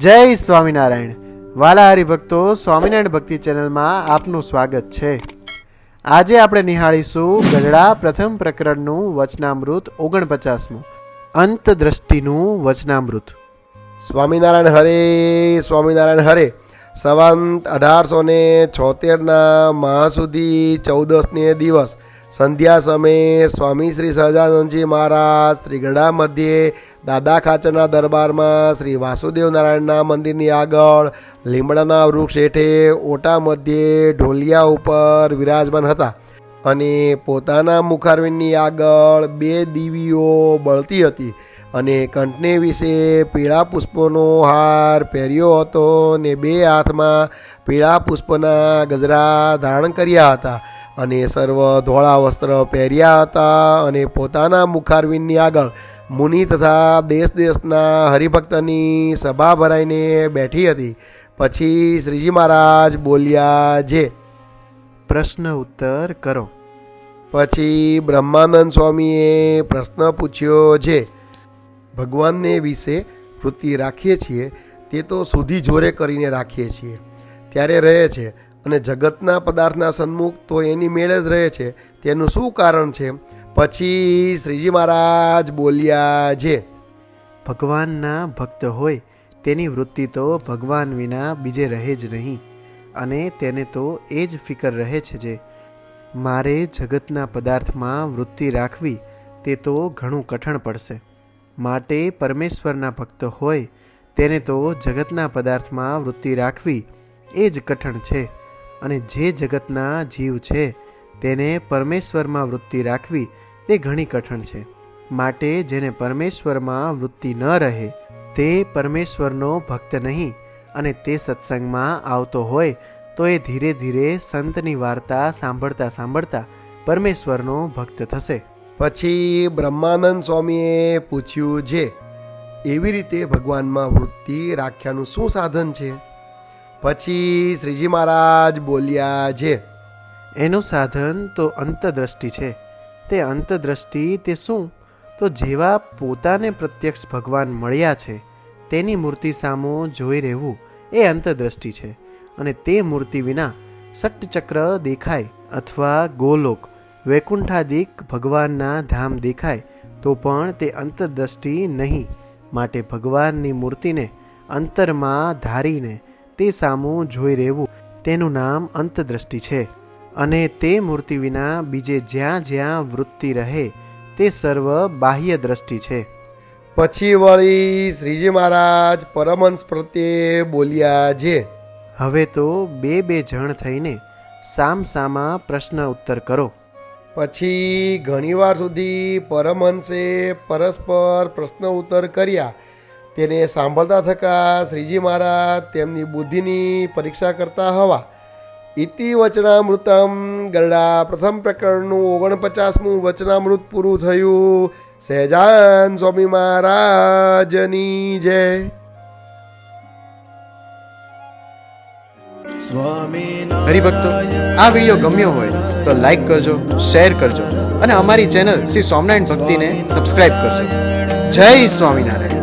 જય સ્વામિનારાયણ. વાલા હરિભક્તો સ્વામિનારાયણ ભક્તિ ચેનલમાં આપનું સ્વાગત છે. આજે આપણે નિહાળીશું ગઢડા પ્રથમ પ્રકરણનું વચનામૃત ઓગણપચાસમું. અંતદ્રષ્ટિનું વચનામૃત. સ્વામિનારાયણ હરે સ્વામિનારાયણ હરે. સંવંત અઢારસો ને છોતેરના મહાસુદી ચૌદસને દિવસ સંધ્યા સમયે સ્વામી શ્રી સહજાનંદજી મહારાજ શ્રી ગઢા મધ્યે, દાદા ખાચરના દરબારમાં શ્રી વાસુદેવ નારાયણના મંદિરની આગળ, લીમડાના વૃક્ષ હેઠે, ઓટા મધ્યે ઢોલિયા ઉપર વિરાજમાન હતા. અને પોતાના મુખારવિંદની આગળ બે દીવીઓ બળતી હતી અને કંઠને વિશે પીળા પુષ્પોનો હાર પહેર્યો હતો ને બે હાથમાં પીળા પુષ્પના ગજરા ધારણ કર્યા હતા. અને સર્વ ધોળા વસ્ત્ર પહેર્યા હતા અને પોતાના મુખારવિંદની આગળ મુનિ તથા દેશ દેશના હરિભક્તની સભા ભરાઈને બેઠી હતી. પછી શ્રીજી મહારાજ બોલ્યા જે. પ્રશ્ન ઉત્તર કરો. પછી બ્રહ્માનંદ સ્વામીએ પ્રશ્ન પૂછ્યો જે. ભગવાનને વિશે વૃત્તિ રાખીએ છીએ તે તો સુધી જોરે કરીને રાખીએ છીએ. ત્યારે રહે છે. અને જગતના પદાર્થના સન્મુખ તો એની મેળે જ રહે છે. તેનું શું કારણ છે? પછી શ્રીજી મહારાજ બોલ્યા છે ભગવાનના ભક્ત હોય, તેની વૃત્તિ તો ભગવાન વિના બીજે રહે જ નહીં, અને તેને તો એ જ ફિકર રહે છે જે, મારે જગતના પદાર્થમાં વૃત્તિ રાખવી, તે તો ઘણું કઠણ પડશે. માટે પરમેશ્વરના ભક્ત હોય, તેને તો જગતના પદાર્થમાં વૃત્તિ રાખવી, એ જ કઠણ છે. અને જે જગતના જીવ છે, તેને પરમેશ્વરમાં વૃત્તિ રાખવી તે ઘણી કઠણ છે. માટે જેને પરમેશ્વરમાં વૃત્તિ ન રહે, તે પરમેશ્વરનો ભક્ત નહીં અને તે સત્સંગમાં આવતો હોય, તો એ ધીરે ધીરે સંતની વાર્તા સાંભળતા સાંભળતા પરમેશ્વરનો ભક્ત થશે. પછી બ્રહ્માનંદ સ્વામીએ પૂછ્યું, જે, એવી રીતે ભગવાનમાં વૃત્તિ રાખ્યાનું શું સાધન છે? પછી શ્રીજી મહારાજ બોલ્યા છે એનું સાધન તો અંતદ્રષ્ટિ છે. તે અંતદ્રષ્ટિ તે શું? તો જેવા પોતાને પ્રત્યક્ષ ભગવાન મળ્યા છે, તેની મૂર્તિ સામો જોઈ રહેવું એ અંતદ્રષ્ટિ છે. અને તે મૂર્તિ વિના સટ્ટચક્ર દેખાય અથવા ગોલોક, વૈકુંઠાદિક ભગવાનના ધામ દેખાય તો પણ તે અંતરદ્રષ્ટિ નહીં. માટે ભગવાનની મૂર્તિને અંતરમાં ધારીને તે સામું જોઈ રહેવું. તેનું નામ અંતદ્રષ્ટિ છે અને તે મૂર્તિ વિના બીજે જ્યાં જ્યાં વૃત્તિ રહે તે સર્વ બાહ્ય દ્રષ્ટિ છે. પછી વળી શ્રીજી મહારાજ પરમહંસ પ્રત્યે બોલ્યા છે હવે તો બે બે જણ થઈને સામ સામા પ્રશ્ન ઉત્તર કરો. પછી ઘણીવાર સુધી પરમહંસે પરસ્પર પ્રશ્ન ઉત્તર કર્યા. તેને સાંભળતા થકા શ્રીજી મહારાજ તેમની બુદ્ધિની પરીક્ષા કરતા હવા. ઇતિ વચનામૃતમ ગરડા પ્રથમ પ્રકરણનું ઓગણપચાસમું વચનામૃત પૂરું થયું. સહેજાન સ્વામી મહારાજની જય. હરિભક્તો આ વીડિયો ગમ્યો હોય તો લાઈક કરજો શેર કરજો અને અમારી ચેનલ શ્રી સ્વામિનારાયણ ભક્તિને સબસ્ક્રાઇબ કરજો. જય સ્વામિનારાયણ.